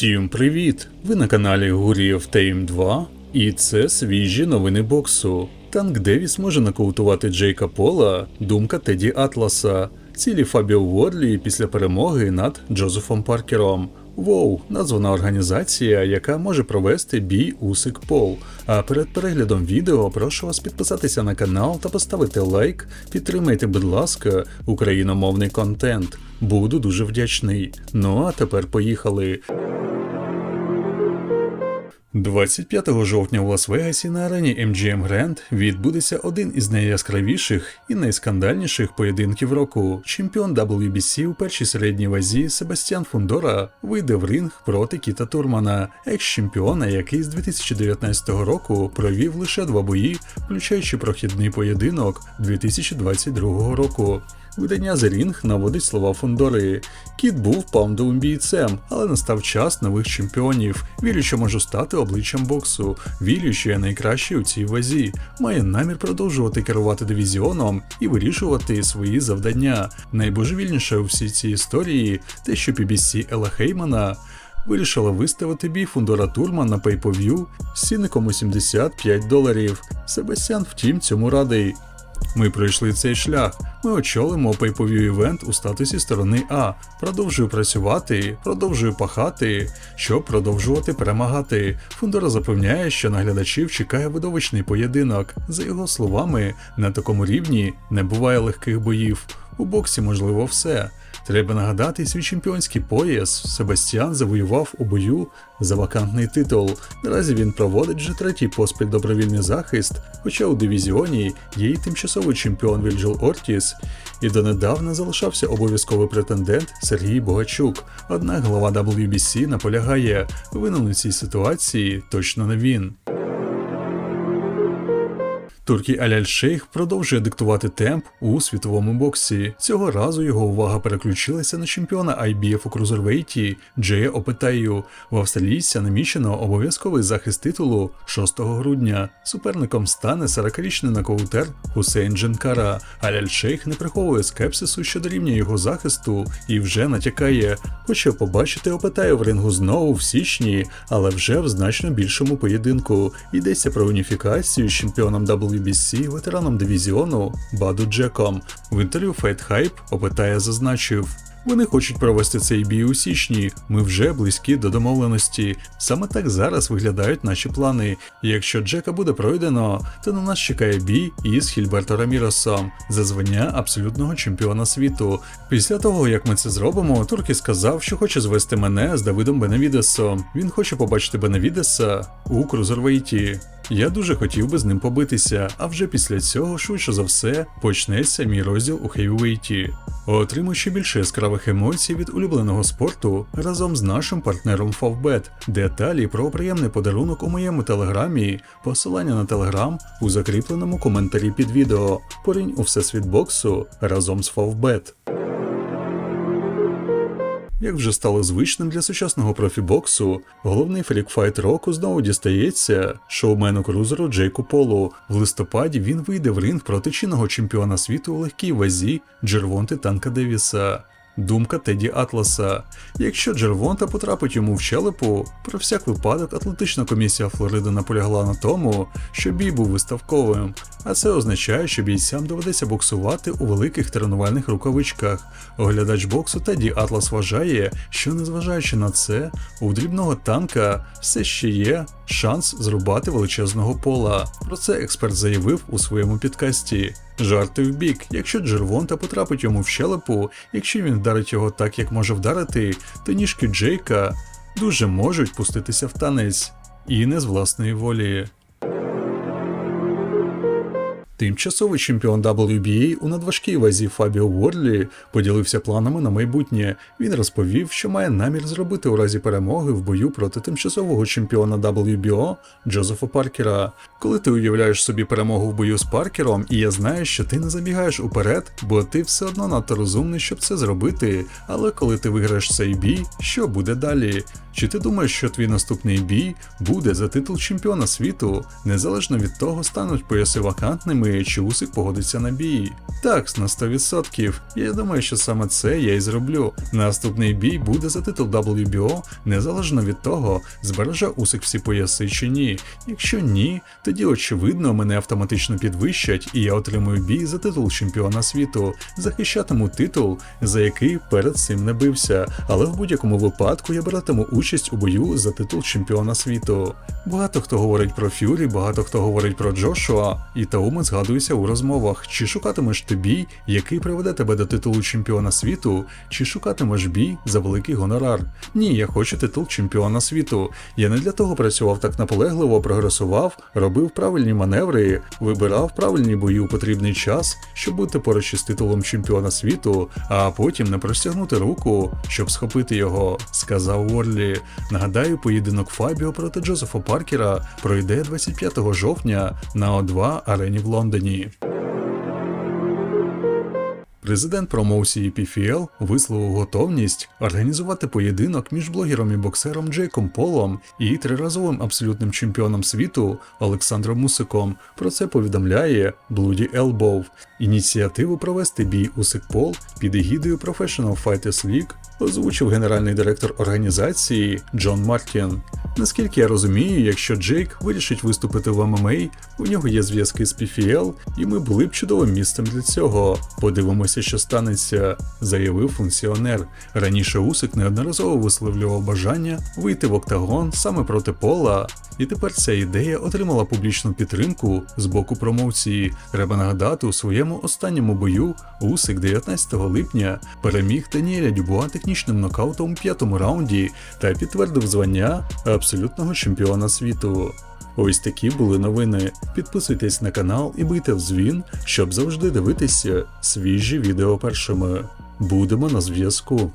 Всім привіт! Ви на каналі Гурієв Тейм 2, і це свіжі новини боксу. Танк Девіс може нокаутувати Джейка Пола, думка Теді Атласа, цілі Фабіо Ворлі після перемоги над Джозефом Паркером. Воу, названа організація, яка може провести бій Усик Пол. А перед переглядом відео прошу вас підписатися на канал та поставити лайк. Підтримайте, будь ласка, україномовний контент. Буду дуже вдячний. Ну а тепер поїхали. 25 жовтня в Лас-Вегасі на арені MGM Grand відбудеться один із найяскравіших і найскандальніших поєдинків року. Чемпіон WBC у першій середній вазі Себастьян Фундора вийде в ринг проти Кіта Турмана, екс-чемпіона, який з 2019 року провів лише два бої, включаючи прохідний поєдинок 2022 року. Видання The Ring наводить слова Фондори. Кіт був паундовим бійцем, але настав час нових чемпіонів. Вірю, що можу стати обличчям боксу. Вірю, що я найкращий у цій вазі. Маю намір продовжувати керувати дивізіоном і вирішувати свої завдання. Найбожевільніше у всій цій історії те, що PBC Ела Хеймана вирішила виставити бій Фундора Турман на пейпов'ю з цінником у 75 доларів. Себастьян, втім, цьому радий. Ми пройшли цей шлях. Ми очолимо пейпові івент у статусі сторони А. Продовжую працювати, продовжую пахати, щоб продовжувати перемагати. Фундора запевняє, що наглядачів чекає видовищний поєдинок. За його словами, на такому рівні не буває легких боїв. У боксі можливо все. Треба нагадати свій чемпіонський пояс. Себастьян завоював у бою за вакантний титул. Наразі він проводить вже третій поспіль добровільний захист, хоча у дивізіоні є і тимчасовий чемпіон Вільджел Ортіс, і донедавна залишався обов'язковий претендент Сергій Богачук. Однак глава WBC наполягає, винен у цій ситуації точно не він. Туркій Аляль Шейх продовжує диктувати темп у світовому боксі. Цього разу його увага переключилася на чемпіона IBF у крузервейті Джея Опетаю. В австралійця намічено обов'язковий захист титулу 6 грудня. Суперником стане 40-річний нокаутер Хусейн Дженкара. Аляль Шейх не приховує скепсису щодо рівня його захисту і вже натякає. Хоче побачити Опетаю в рингу знову в січні, але вже в значно більшому поєдинку. Йдеться про уніфікацію з чемпіоном WBC, ветераном дивізіону Баду Джеком. В інтерв'ю Fight Hype Опитає зазначив. Вони хочуть провести цей бій у січні. Ми вже близькі до домовленості. Саме так зараз виглядають наші плани. Якщо Джека буде пройдено, то на нас чекає бій із Хільберто Раміросом за звання абсолютного чемпіона світу. Після того, як ми це зробимо, Туркі сказав, що хоче звести мене з Давидом Бенавідесом. Він хоче побачити Бенавідеса у крузервейті. Я дуже хотів би з ним побитися, а вже після цього, швидше за все, почнеться мій розділ у хейвейті. Отримуючи більше яскравих емоцій від улюбленого спорту разом з нашим партнером Favbet. Деталі про приємний подарунок у моєму телеграмі, посилання на телеграм у закріпленому коментарі під відео. Порінь у всесвіт боксу разом з Favbet. Як вже стало звичним для сучасного профібоксу, головний фрікфайт року знову дістається шоумену крузеру Джейку Полу. В листопаді він вийде в ринг проти чинного чемпіона світу у легкій вазі Джервонти Танка Девіса. Думка Теді Атласа. Якщо Джервонта потрапить йому в щелепу, про всяк випадок атлетична комісія Флориди наполягла на тому, що бій був виставковим, а це означає, що бійцям доведеться боксувати у великих тренувальних рукавичках. Оглядач боксу Теді Атлас вважає, що незважаючи на це, у дрібного танка все ще є шанс зрубати величезного пола. Про це експерт заявив у своєму підкасті. Жарти в бік, якщо Джервонта потрапить йому в щелепу, якщо він вдарить його так, як може вдарити, то ніжки Джейка дуже можуть пуститися в танець, і не з власної волі. Тимчасовий чемпіон WBA у надважкій вазі Фабіо Ворлі поділився планами на майбутнє. Він розповів, що має намір зробити у разі перемоги в бою проти тимчасового чемпіона WBO Джозефа Паркера. Коли ти уявляєш собі перемогу в бою з Паркером, і я знаю, що ти не забігаєш уперед, бо ти все одно надто розумний, щоб це зробити. Але коли ти виграєш цей бій, що буде далі? Чи ти думаєш, що твій наступний бій буде за титул чемпіона світу, незалежно від того, стануть пояси вакантними думає, чи Усик погодиться на бій. Так, на 100%. Я думаю, що саме це я і зроблю. Наступний бій буде за титул WBO, незалежно від того, збереже Усик всі пояси чи ні. Якщо ні, тоді очевидно мене автоматично підвищать, і я отримую бій за титул чемпіона світу, захищатиму титул, за який перед цим не бився. Але в будь-якому випадку я братиму участь у бою за титул чемпіона світу. Багато хто говорить про Фюрі, багато хто говорить про Джошуа, і Таумен згадується у розмовах, чи шукатимеш ти бій, який приведе тебе до титулу чемпіона світу, чи шукатимеш бій за великий гонорар. Ні, я хочу титул чемпіона світу. Я не для того працював так наполегливо, прогресував, робив правильні маневри, вибирав правильні бої у потрібний час, щоб бути поруч із титулом чемпіона світу, а потім не простягнути руку, щоб схопити його, сказав Уорлі. Нагадаю, поєдинок Фабіо проти Джозефа Паркера пройде 25 жовтня на О2 арені в Лондоні. Президент промоусії PFL висловив готовність організувати поєдинок між блогером і боксером Джейком Полом і триразовим абсолютним чемпіоном світу Олександром Мусиком. Про це повідомляє Bloody Elbow. Ініціативу провести бій Усик Пол під егідою Professional Fighters League озвучив генеральний директор організації Джон Мартін. Наскільки я розумію, якщо Джейк вирішить виступити в ММА, у нього є зв'язки з PFL, і ми були б чудовим місцем для цього. Подивимося, що станеться, заявив функціонер. Раніше Усик неодноразово висловлював бажання вийти в октагон саме проти Пола, і тепер ця ідея отримала публічну підтримку з боку промоції. Треба нагадати, у своєму останньому бою Усик 19 липня переміг Даніеля Дюбуа технічним нокаутом у п'ятому раунді та підтвердив звання абсолютного чемпіона світу. Ось такі були новини. Підписуйтесь на канал і бийте в дзвін, щоб завжди дивитися свіжі відео першими. Будемо на зв'язку.